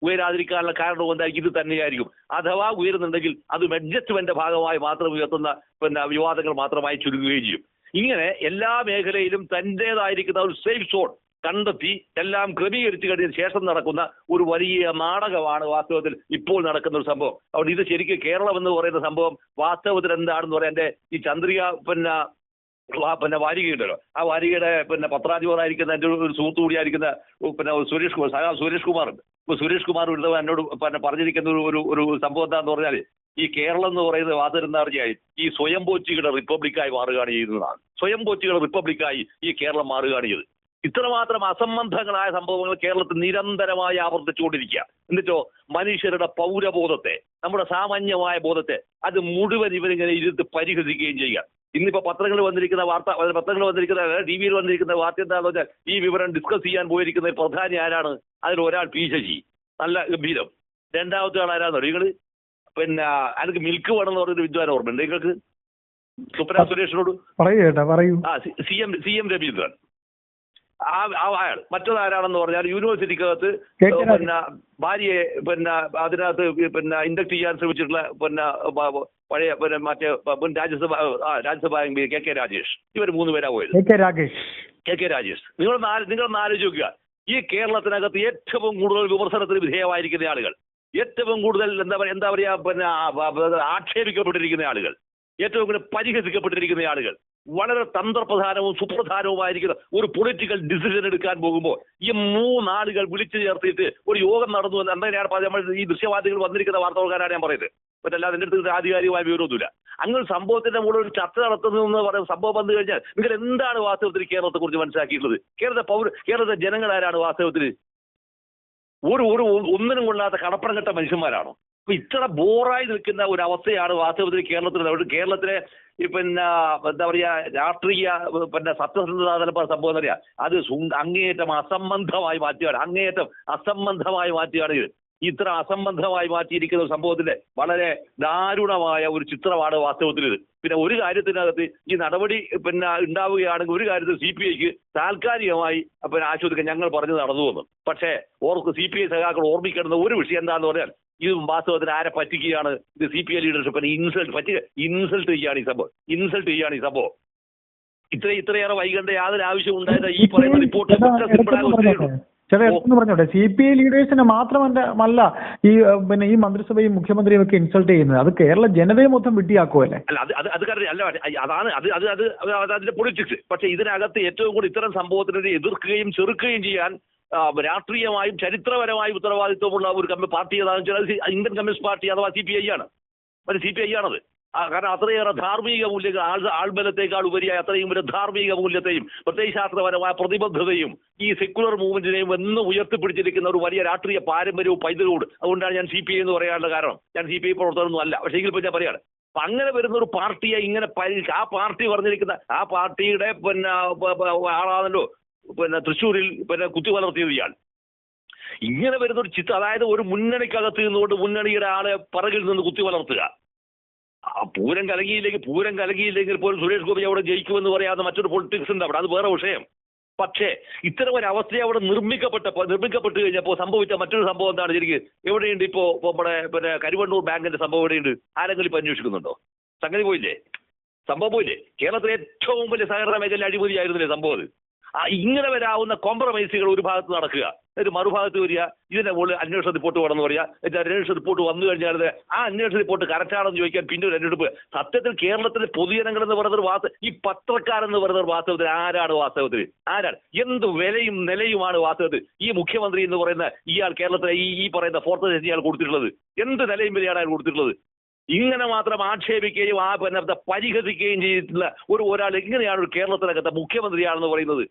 ഉയരാതിരിക്കാനുള്ള കാരണവും എന്തായിരിക്കും? ഇത് തന്നെയായിരിക്കും. അഥവാ ഉയരുന്നുണ്ടെങ്കിൽ അത് അഡ്ജസ്റ്റ്മെന്റ് ഭാഗമായി മാത്രം ഉയർത്തുന്ന പിന്നെ വിവാദങ്ങൾ മാത്രമായി ചുരുങ്ങുകയും ചെയ്യും. ഇങ്ങനെ എല്ലാ മേഖലയിലും തന്റേതായിരിക്കുന്ന ഒരു സേഫ് സോൺ കണ്ടെത്തി എല്ലാം ക്രമീകരിച്ചു കഴിഞ്ഞ ശേഷം നടക്കുന്ന ഒരു വലിയ നാടകമാണ് വാസ്തവത്തിൽ ഇപ്പോൾ നടക്കുന്ന ഒരു സംഭവം. അതുകൊണ്ട് ഇത് ശരിക്കും കേരളം എന്ന് പറയുന്ന സംഭവം വാസ്തവത്തിൽ എന്താണെന്ന് പറയാൻ എന്റെ ഈ ചന്ദ്രിക പിന്നെ പിന്നെ വാരികയുണ്ടല്ലോ. ആ വാരികയുടെ പിന്നെ പത്രാധിപരായിരിക്കുന്ന എന്റെ ഒരു സുഹൃത്തു കൂടിയായിരിക്കുന്ന പിന്നെ സുരേഷ് കുമാർ സഹാ സുരേഷ് കുമാർ ഉണ്ട് ഇപ്പൊ സുരേഷ് കുമാർ ഒരു എന്നോട് പിന്നെ പറഞ്ഞിരിക്കുന്ന ഒരു ഒരു സംഭവം എന്താന്ന് പറഞ്ഞാൽ ഈ കേരളം എന്ന് പറയുന്നത് വാതിരുന്ന ഈ സ്വയം പോറ്റികളുടെ റിപ്പബ്ലിക്കായി മാറുകയാണ് ചെയ്യുന്നതാണ് സ്വയം പോറ്റികളുടെ റിപ്പബ്ലിക്കായി ഈ കേരളം മാറുകയാണ് ചെയ്തത്. ഇത്രമാത്രം അസംബന്ധങ്ങളായ സംഭവങ്ങൾ കേരളത്തിൽ നിരന്തരമായി ആവർത്തിച്ചുകൊണ്ടിരിക്കുക. എന്നിട്ടോ മനുഷ്യരുടെ പൗരബോധത്തെ നമ്മുടെ സാമാന്യമായ ബോധത്തെ അത് മുഴുവൻ ഇവരിങ്ങനെ ഇരുത്ത് പരിഹസിക്കുകയും ചെയ്യുക. ഇന്നിപ്പോ പത്രങ്ങളിൽ വന്നിരിക്കുന്ന വാർത്ത പത്രങ്ങൾ പത്രങ്ങളിൽ വന്നിരിക്കുന്ന ടി വിയിൽ വന്നിരിക്കുന്ന വാർത്ത എന്താണെന്ന് വെച്ചാൽ ഈ വിവരം ഡിസ്കസ് ചെയ്യാൻ പോയിരിക്കുന്ന പ്രധാനി ആരാണ്? അതിൽ ഒരാൾ പി ശശി. നല്ല ഗംഭീരം. രണ്ടാമത്തെ ആൾ ആരാന്ന് നിങ്ങൾ പിന്നെ എനിക്ക് മിൽക്ക് വേണമെന്ന് പറഞ്ഞൊരു വിദ്വാൻ ഓർമ്മയുണ്ട് നിങ്ങൾക്ക്? സുപ്ര സുരേഷിനോട്? പറയൂ ചേട്ടാ പറയൂ. ആ C M C M Raveendran. ആ അയാൾ. മറ്റൊരാളാണെന്ന് പറഞ്ഞാൽ യൂണിവേഴ്സിറ്റിക്കകത്ത്. പിന്നെ ഭാര്യയെ പിന്നെ അതിനകത്ത് പിന്നെ ഇൻഡക്ട് ചെയ്യാൻ ശ്രമിച്ചിട്ടുള്ള പിന്നെ പഴയ പിന്നെ മറ്റേ മുൻ രാജ്യസഭ ആ Rajya Sabha M P K K Rajesh. ഇവർ മൂന്ന് പേരാ പോയത്. K Rajesh. K K Rajesh. നിങ്ങൾ നിങ്ങൾ ആലോചിച്ച് നോക്കുക ഈ കേരളത്തിനകത്ത് ഏറ്റവും കൂടുതൽ വിമർശനത്തിന് വിധേയമായിരിക്കുന്ന ആളുകൾ ഏറ്റവും കൂടുതൽ എന്താ പറയുക എന്താ പറയാ പിന്നെ ആക്ഷേപിക്കപ്പെട്ടിരിക്കുന്ന ആളുകൾ ഏറ്റവും കൂടുതൽ പരിഹസിക്കപ്പെട്ടിരിക്കുന്ന ആളുകൾ വളരെ തന്ത്രപ്രധാനവും സുപ്രധാനവുമായിരിക്കുന്ന ഒരു പൊളിറ്റിക്കൽ ഡിസിഷൻ എടുക്കാൻ പോകുമ്പോൾ ഈ മൂന്നാളുകൾ വിളിച്ചു ചേർത്തിട്ട് ഒരു യോഗം നടന്നു എന്ന് പറഞ്ഞത് നമ്മൾ ഈ ദൃശ്യവാദികൾ വന്നിരിക്കുന്ന വാർത്ത കൊടുക്കാനാണ് ഞാൻ പറയുന്നത്. മറ്റല്ലാതെ എന്റെ അടുത്ത് ആധികാരികമായ വിവരമൊന്നുമില്ല. അങ്ങനെ സംഭവത്തിന്റെ മുകളിൽ ഒരു ചർച്ച നടത്തുന്നു എന്ന് പറയുന്ന സംഭവം വന്നു കഴിഞ്ഞാൽ നിങ്ങൾ എന്താണ് വാസ്തവത്തിൽ കേരളത്തെ കുറിച്ച് മനസ്സിലാക്കിയിട്ടുള്ളത്? കേരളത്തെ പൗര കേരളത്തെ ജനങ്ങൾ ആരാണ് വാസ്തവത്തിൽ? ഒരു ഒരു ഒന്നിനും കൊള്ളാത്ത കടപ്പണം കെട്ട മനുഷ്യന്മാരാണോ? അപ്പൊ ഇത്ര ബോറായി നിൽക്കുന്ന ഒരു അവസ്ഥയാണ് വാസ്തവത്തിൽ കേരളത്തിൽ കേരളത്തിലെ പിന്നെ എന്താ പറയാ രാഷ്ട്രീയ പിന്നെ സത്യസന്ധത ചിലപ്പോൾ സംഭവം എന്താ പറയാ അത് അങ്ങേയറ്റം അസംബന്ധമായി മാറ്റുകയാണ് അങ്ങേയറ്റം അസംബന്ധമായി മാറ്റുകയാണ് ഇത്. ഇത്ര അസംബന്ധമായി മാറ്റിയിരിക്കുന്ന ഒരു സംഭവത്തിന്റെ വളരെ ദാരുണമായ ഒരു ചിത്രമാണ് വാസ്തവത്തിൽ ഇത്. പിന്നെ ഒരു കാര്യത്തിനകത്ത് ഈ നടപടി പിന്നെ ഉണ്ടാവുകയാണെങ്കിൽ ഒരു കാര്യത്തിൽ സി പി ഐക്ക് താൽക്കാലികമായി പിന്നെ ആശ്വസിക്കാൻ ഞങ്ങൾ പറഞ്ഞു നടന്നു വന്നു പക്ഷേ ഓർക്ക് സി പി ഐ സഖാക്കൾ ഓർമ്മിക്കേണ്ടുന്ന ഒരു വിഷയം എന്താണെന്ന് പറഞ്ഞാൽ ഇത് വാസ്തവത്തിൽ ആരെ പറ്റിക്കുകയാണ്? ഇത് സി പി ഐ ലീഡർഷിപ്പിനെ ഇൻസൾട്ട് പറ്റി ഇൻസൾട്ട് ചെയ്യുകയാണ് ഈ സംഭവം. ഇൻസൾട്ട് ചെയ്യുകയാണ് ഈ സംഭവം. ഇത്ര ഇത്രയേറെ വൈകേണ്ട യാതൊരു ആവശ്യം ഉണ്ടായത് ഈ പറയുന്ന റിപ്പോർട്ട്. പറഞ്ഞോട്ടെ. സി പി ഐ ലീഡേഴ്സിനെ മാത്രമല്ല ഈ പിന്നെ ഈ മന്ത്രിസഭയും മുഖ്യമന്ത്രിയും ഒക്കെ ഇൻസൾട്ട് ചെയ്യുന്നത്. അത് കേരള ജനതയെ മൊത്തം വിട്ടിയാക്കുമല്ലേ അല്ല അത് അത് കാരണം അല്ല അതാണ് അത് അത് അത് അത് അത് അതിന്റെ പൊളിറ്റിക്സ് പക്ഷെ ഇതിനകത്ത് ഏറ്റവും കൂടുതൽ ഇത്തരം സംഭവത്തിനെതിരെ എതിർക്കുകയും ചെറുക്കുകയും ചെയ്യാൻ രാഷ്ട്രീയമായും ചരിത്രപരമായും ഉത്തരവാദിത്വമുള്ള ഒരു കമ്മ്യൂ- പാർട്ടി ഏതാണെന്ന് വെച്ചാൽ ഇന്ത്യൻ കമ്മ്യൂണിസ്റ്റ് പാർട്ടി അഥവാ സി പി ഐ ആണ്. അത് സി പി ഐ ആണത്. കാരണം അത്രയേറെ ധാർമ്മിക മൂല്യങ്ങൾ ആൾ ആൾബലത്തേക്കാൾ ഉപരിയായി അത്രയും ഒരു ധാർമ്മിക മൂല്യത്തെയും പ്രത്യയശാസ്ത്രപരമായ പ്രതിബദ്ധതയും ഈ സെക്യുലർ മൂവ്മെന്റിനെയും എന്നും ഉയർത്തിപ്പിടിച്ചിരിക്കുന്ന ഒരു വലിയ രാഷ്ട്രീയ പാരമ്പര്യവും പൈതൃകവും അതുകൊണ്ടാണ് ഞാൻ സി പി ഐ എന്ന് പറയാനുള്ള കാരണം. ഞാൻ സി പി ഐ പ്രവർത്തകരൊന്നും അല്ല. പക്ഷേ എങ്കിൽ ഞാൻ പറയാണ് അപ്പൊ അങ്ങനെ വരുന്ന ഒരു പാർട്ടിയെ ഇങ്ങനെ ആ പാർട്ടി പറഞ്ഞിരിക്കുന്ന ആ പാർട്ടിയുടെ പിന്നെ ആളാണല്ലോ പിന്നെ തൃശ്ശൂരിൽ പിന്നെ കുത്തി വളർത്തിയത് ഇയാൾ. ഇങ്ങനെ വരുന്ന ഒരു ചിത്രം അതായത് ഒരു മുന്നണിക്കകത്ത് നിന്നുകൊണ്ട് മുന്നണിയുടെ ആളെ പറകിൽ നിന്ന് കുത്തി വളർത്തുക. ആ പൂരം കലങ്ങിയില്ലെങ്കിൽ പൂരം കലങ്ങിയില്ലെങ്കിൽ പോലും സുരേഷ് ഗോപി അവിടെ ജയിക്കുമെന്ന് പറയാതെ മറ്റൊരു പൊളിറ്റിക്സ് ഉണ്ട് അവിടെ. അത് വേറെ വിഷയം. പക്ഷേ ഇത്തരം ഒരു അവസ്ഥയെ അവിടെ നിർമ്മിക്കപ്പെട്ടപ്പോൾ നിർമ്മിക്കപ്പെട്ട് കഴിഞ്ഞപ്പോൾ സംഭവിച്ച മറ്റൊരു സംഭവം എന്താണ്? ശരിക്കും എവിടെയുണ്ട് ഇപ്പോ നമ്മുടെ പിന്നെ കരുവണ്ണൂർ ബാങ്കിന്റെ സംഭവം എവിടെയുണ്ട്? ആരെങ്കിലും ഇപ്പൊ അന്വേഷിക്കുന്നുണ്ടോ? സംഗതി പോയില്ലേ? സംഭവം പോയില്ലേ? കേരളത്തിലെ ഏറ്റവും വലിയ സഹകരണ മേഖല അഴിമതിയായിരുന്നില്ലേ സംഭവം അത്? ആ ഇങ്ങനെ വരാവുന്ന കോംപ്രമൈസുകൾ ഒരു ഭാഗത്ത് നടക്കുക. ഒരു മറുഭാഗത്ത് വരിക ഇതിന്റെ മുകളിൽ അന്വേഷണ റിപ്പോർട്ട് വേണമെന്ന് പറയുക. എന്നിട്ട് അന്വേഷണ റിപ്പോർട്ട് വന്നു കഴിഞ്ഞാൽ ആ അന്വേഷണ റിപ്പോർട്ട് കറക്റ്റാണെന്ന് ചോദിക്കാൻ പിന്നെ ഒരു അന്വേഷണം സത്യത്തിൽ കേരളത്തിലെ പൊതുജനങ്ങൾ എന്ന് പറയുന്ന വാസ്ത ഈ പത്രക്കാരെന്ന് പറയുന്ന വാസ്തവത്തിൽ ആരാണ് വാസ്തവത്തിൽ? ആരാണ്? എന്ത് വിലയും നിലയുമാണ് വാസ്തവത്തിൽ? ഈ മുഖ്യമന്ത്രി എന്ന് പറയുന്ന ഇയാൾ കേരളത്തിലെ ഈ ഈ പറയുന്ന ഫോർത്ത് ഇയാൾ കൊടുത്തിട്ടുള്ളത്. എന്ത് നിലയും വിലയാണ് അയാൾ കൊടുത്തിട്ടുള്ളത്? ഇങ്ങനെ മാത്രം ആക്ഷേപിക്കുകയും ആ പിന്നെ പരിഹസിക്കുകയും ചെയ്തിട്ടുള്ള ഒരു ഒരാൾ എങ്ങനെയാണ് ഒരു കേരളത്തിനകത്തെ മുഖ്യമന്ത്രിയാണെന്ന് പറയുന്നത്?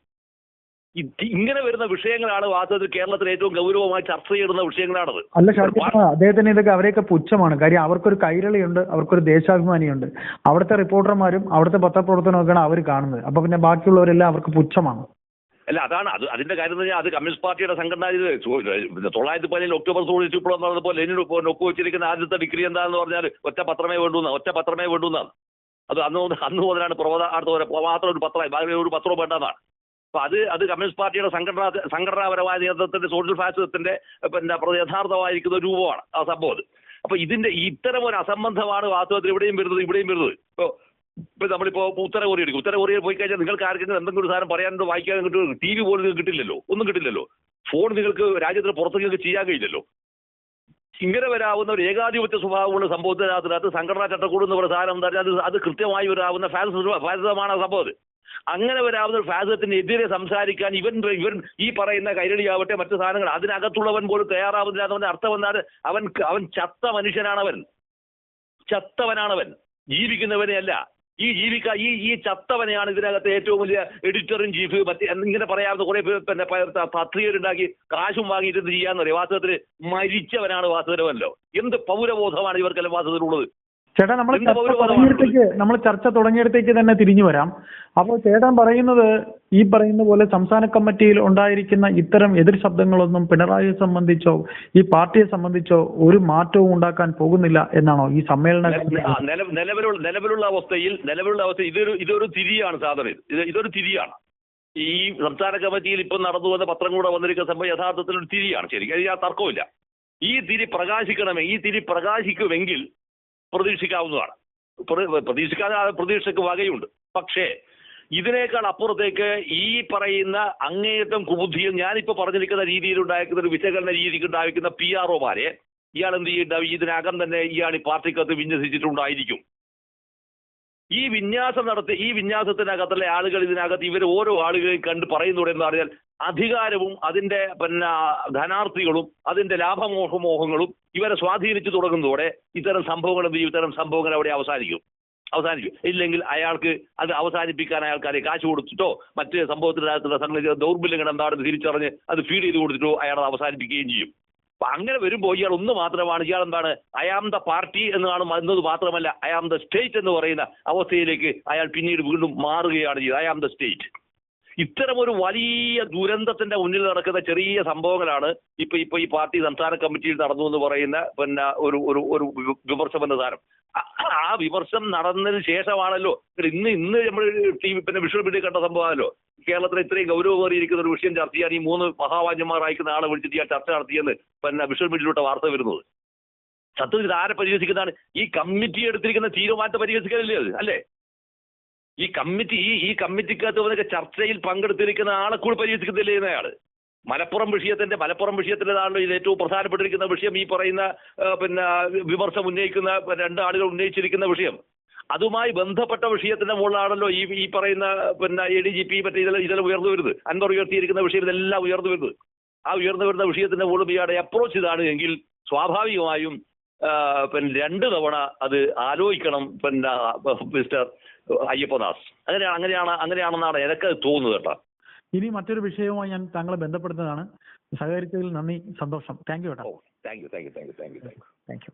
ഇങ്ങനെ വരുന്ന വിഷയങ്ങളാണ് വാസ്തവത്തിൽ കേരളത്തിൽ ഏറ്റവും ഗൗരവമായി ചർച്ച ചെയ്യുന്ന വിഷയങ്ങളാണത്. അല്ല അദ്ദേഹത്തിന് ഇതൊക്കെ അവരെയൊക്കെ പുച്ഛമാണ്. കാര്യം അവർക്കൊരു കൈരളിയുണ്ട് അവർക്കൊരു ദേശാഭിമാനിയുണ്ട്. അവിടുത്തെ റിപ്പോർട്ടർമാരും അവിടുത്തെ പത്രപ്രവർത്തനമൊക്കെയാണ് അവർ കാണുന്നത്. അപ്പൊ പിന്നെ ബാക്കിയുള്ളവരെല്ലാം അവർക്ക് പുച്ഛമാണ്. അല്ല അതാണ്. അത് അതിന്റെ കാര്യം എന്ന് പറഞ്ഞാൽ അത് കമ്മ്യൂണിസ്റ്റ് പാർട്ടിയുടെ സംഘടന ഇത് തൊള്ളായിരത്തി പതിനേഴ് ഒക്ടോബർ സോളിച്ച് എന്നുള്ളത് പറഞ്ഞപ്പോൾ ലെനിൻ ഒപ്പുവെച്ചിരിക്കുന്ന ആദ്യത്തെ ഡിഗ്രി എന്താണെന്ന് പറഞ്ഞാൽ ഒറ്റ പത്രമേ വേണ്ടുന്ന ഒറ്റ പത്രമേ വേണ്ടുന്നാണ് അത് അന്ന് അന്ന് മുതലാണ് വരെ മാത്രം ഒരു പത്രം ബാക്കി ഒരു പത്രവും വേണ്ടെന്നാണ് അപ്പൊ അത് അത് കമ്മ്യൂണിസ്റ്റ് പാർട്ടിയുടെ സംഘടനാ സംഘടനാപരമായ നേതൃത്വത്തിന്റെ സോഷ്യൽ ഫാസിസത്തിന്റെ പിന്നെ യഥാർത്ഥമായിരിക്കുന്ന രൂപമാണ് ആ സംഭവം അത്. അപ്പൊ ഇതിന്റെ ഇത്തരം ഒരു അസംബന്ധമാണ് വാസ്തവത്തിൽ ഇവിടെയും വരുന്നത് ഇവിടെയും വരുന്നത്. ഇപ്പൊ ഇപ്പൊ നമ്മളിപ്പോ ഉത്തര കൊറിയ എടുക്കും. ഉത്തര കൊറിയ പോയി കഴിഞ്ഞാൽ നിങ്ങൾക്ക് ആർക്കെങ്കിലും എന്തെങ്കിലും ഒരു സാധനം പറയാനുണ്ടോ വായിക്കാൻ കിട്ടും ടി വി പോലും കിട്ടില്ലല്ലോ. ഒന്നും കിട്ടില്ലല്ലോ. ഫോൺ നിങ്ങൾക്ക് രാജ്യത്തിന് പുറത്ത് ചെയ്യാൻ കഴിയില്ലല്ലോ. ഇങ്ങനെ വരാവുന്ന ഒരു ഏകാധിപത്യ സ്വഭാവമുള്ള സംഭവത്തിനകത്തിനകത്ത് സംഘടനാ ചട്ടക്കൂട് എന്ന് പറയുന്ന സാധനം എന്താ അത് അത് കൃത്യമായി വരാവുന്ന ഫാസിസം ഫാസിസമാണ് സംഭവം. അങ്ങനെ വരാവുന്ന ഒരു ഫാസിസത്തിനെതിരെ സംസാരിക്കാൻ ഇവൻ ഇവൻ ഈ പറയുന്ന കൈരളിയാവട്ടെ മറ്റു സാധനങ്ങൾ അതിനകത്തുള്ളവൻ പോലും തയ്യാറാവുന്നില്ലാത്തവന്റെ അർത്ഥം എന്നാൽ അവൻ അവൻ ചത്ത മനുഷ്യനാണവൻ. ചത്തവനാണവൻ. ജീവിക്കുന്നവനെ അല്ല ഈ ജീവിക്ക ഈ ഈ ചത്തവനെയാണ് ഇതിനകത്ത് ഏറ്റവും വലിയ എഡിറ്റർ ഇൻ ചീഫ് മറ്റേ ഇങ്ങനെ പറയാവുന്ന കുറെ പിന്നെ പത്രികരുണ്ടാക്കി കാശും വാങ്ങിയിട്ട് ചെയ്യാന്ന് പറയും. വാസ്തവത്തിൽ മരിച്ചവനാണ് വാസുദേവനല്ലോ. എന്ത് പൗരബോധമാണ് ഇവർക്കെല്ലാം വാസ്തവത്തിലുള്ളത് ചേട്ടാ നമ്മൾ ചർച്ച തുടങ്ങിയിടത്തേക്ക് നമ്മൾ ചർച്ച തുടങ്ങിയിടത്തേക്ക് തന്നെ തിരിഞ്ഞു വരാം. അപ്പോൾ ചേട്ടൻ പറയുന്നത് ഈ പറയുന്ന പോലെ സംസ്ഥാന കമ്മിറ്റിയിൽ ഉണ്ടായിരിക്കുന്ന ഇത്തരം എതിർ ശബ്ദങ്ങളൊന്നും പിണറായിയെ സംബന്ധിച്ചോ ഈ പാർട്ടിയെ സംബന്ധിച്ചോ ഒരു മാറ്റവും ഉണ്ടാക്കാൻ പോകുന്നില്ല എന്നാണോ ഈ സമ്മേളന നിലവിലുള്ള നിലവിലുള്ള അവസ്ഥയിൽ നിലവിലുള്ള അവസ്ഥ ഇതൊരു ഇതൊരു തിരിയാണ് സാധനം ഇത്. ഇത് ഇതൊരു തിരിയാണ്. ഈ സംസ്ഥാന കമ്മിറ്റിയിൽ ഇപ്പം നടന്നു വന്ന പത്രം കൂടെ വന്നിരിക്കുന്ന സംഭവം യഥാർത്ഥത്തിൽ ഒരു തിരിയാണ്. ശരിക്കും അതിന് തർക്കമില്ല ഈ തിരി പ്രകാശിക്കണമെങ്കിൽ ഈ തിരി പ്രകാശിക്കുമെങ്കിൽ പ്രതീക്ഷിക്കാവുന്നതാണ്. പ്ര- പ്രതീക്ഷിക്കാതെ പ്രതീക്ഷയ്ക്ക് വകയുണ്ട്. പക്ഷേ ഇതിനേക്കാൾ അപ്പുറത്തേക്ക് ഈ പറയുന്ന അങ്ങേയറ്റം കുബുദ്ധിയും ഞാനിപ്പോ പറഞ്ഞിരിക്കുന്ന രീതിയിൽ ഉണ്ടായിരിക്കുന്ന ഒരു വിശകലന രീതിക്ക് ഉണ്ടായിരിക്കുന്ന പി ആർ ഒമാരെ ഇയാൾ എന്ത് ചെയ്യുന്നുണ്ടാവും ഇതിനകം തന്നെ ഇയാൾ ഈ പാർട്ടിക്കകത്ത് വിന്യസിച്ചിട്ടുണ്ടായിരിക്കും. ഈ വിന്യാസം നടത്തി ഈ വിന്യാസത്തിനകത്തുള്ള ആളുകൾ ഇതിനകത്ത് ഇവർ ഓരോ ആളുകളെയും കണ്ട് പറയുന്നൂടെ എന്ന് പറഞ്ഞാൽ അധികാരവും അതിന്റെ പിന്നെ ധനാർത്ഥികളും അതിന്റെ ലാഭമോഹമോഹങ്ങളും ഇവരെ സ്വാധീനിച്ചു തുടങ്ങുന്നതോടെ ഇത്തരം സംഭവങ്ങൾ ഇത്തരം സംഭവങ്ങൾ അവിടെ അവസാനിക്കും. അവസാനിക്കും. ഇല്ലെങ്കിൽ അയാൾക്ക് അത് അവസാനിപ്പിക്കാൻ അയാൾക്കാരെ കാശ് കൊടുത്തിട്ടോ മറ്റ് സംഭവത്തിനകത്തുള്ള സംഗതി ദൗർബല്യങ്ങൾ എന്താണെന്ന് തിരിച്ചറിഞ്ഞ് അത് ഫീഡ് ചെയ്ത് കൊടുത്തിട്ടോ അയാൾ അത് അവസാനിപ്പിക്കുകയും ചെയ്യും. അപ്പൊ അങ്ങനെ വരുമ്പോൾ ഇയാൾ ഒന്ന് മാത്രമാണ് ഇയാൾ എന്താണ് ആം ദ പാർട്ടി എന്നാണ് എന്നത് മാത്രമല്ല ആം ദ സ്റ്റേറ്റ് എന്ന് പറയുന്ന അവസ്ഥയിലേക്ക് അയാൾ പിന്നീട് വീണ്ടും മാറുകയാണ് ചെയ്തത്. ആം ദ സ്റ്റേറ്റ് ഇത്തരം ഒരു വലിയ ദുരന്തത്തിന്റെ മുന്നിൽ നടക്കുന്ന ചെറിയ സംഭവങ്ങളാണ് ഇപ്പൊ ഇപ്പൊ ഈ പാർട്ടി സംസ്ഥാന കമ്മിറ്റിയിൽ നടന്നു എന്ന് പറയുന്ന പിന്നെ ഒരു ഒരു ഒരു വി- വിമർശം എന്ന താരം ആ വിമർശം നടന്നതിന് ശേഷമാണല്ലോ ഇന്ന് ഇന്ന് നമ്മൾ ടി വി പിന്നെ വിഷ്വൽ മീഡിയ കണ്ട സംഭവമാണല്ലോ. കേരളത്തിൽ ഇത്രയും ഗൗരവമേറിയിരിക്കുന്ന ഒരു വിഷയം ചർച്ച ചെയ്യാൻ ഈ മൂന്ന് മഹാവാന്യന്മാരായിരിക്കുന്ന ആളെ വിളിച്ചിട്ട് ഈ ചർച്ച നടത്തിയെന്ന് പിന്നെ വിഷ്വൽ മീഡിയയിലൂടെ വാർത്ത വരുന്നത്. സത്യത്തിൽ ആരെ പരിഹസിക്കുന്നതാണ്? ഈ കമ്മിറ്റി എടുത്തിരിക്കുന്ന തീരുമാനത്തെ പരിഹസിക്കാനില്ലേ അത്? അല്ലേ? ഈ കമ്മിറ്റി ഈ ഈ കമ്മിറ്റിക്കകത്ത് വന്നൊക്കെ ചർച്ചയിൽ പങ്കെടുത്തിരിക്കുന്ന ആളെ കൂടി പരിഹസിക്കുന്നില്ലേ എന്നയാൾ? മലപ്പുറം വിഷയത്തിന്റെ മലപ്പുറം വിഷയത്തിന്റെതാണല്ലോ ഇത് ഏറ്റവും പ്രധാനപ്പെട്ടിരിക്കുന്ന വിഷയം ഈ പറയുന്ന പിന്നെ വിമർശം ഉന്നയിക്കുന്ന രണ്ട് ആളുകൾ ഉന്നയിച്ചിരിക്കുന്ന വിഷയം. അതുമായി ബന്ധപ്പെട്ട വിഷയത്തിന്റെ മുകളിലാണല്ലോ ഈ ഈ പറയുന്ന പിന്നെ എ ഡി ജി പി മറ്റേ ഇതെല്ലാം ഇതെല്ലാം ഉയർന്നു വരുന്നത്. അൻവർ ഉയർത്തിയിരിക്കുന്ന വിഷയം ഇതെല്ലാം ഉയർന്നു വരുന്നത്. ആ ഉയർന്നു വരുന്ന വിഷയത്തിന്റെ മുകളിൽ ഇയാളുടെ അപ്രോച്ച് ഇതാണ് എങ്കിൽ സ്വാഭാവികമായും പിന്നെ രണ്ട് തവണ അത് ആലോചിക്കണം പിന്നെ മിസ്റ്റർ അയ്യപ്പദാസ്. അങ്ങനെയാണ് അങ്ങനെയാണ് അങ്ങനെയാണെന്നാണ് എനിക്ക് തോന്നുന്നത് കേട്ടോ. ഇനി മറ്റൊരു വിഷയവുമായി ഞാൻ താങ്കളെ ബന്ധപ്പെടുന്നതാണ് സഹകരിച്ചതിൽ നന്ദി സന്തോഷം. താങ്ക് യു കേട്ടോ thank you thank you thank you thank you thank you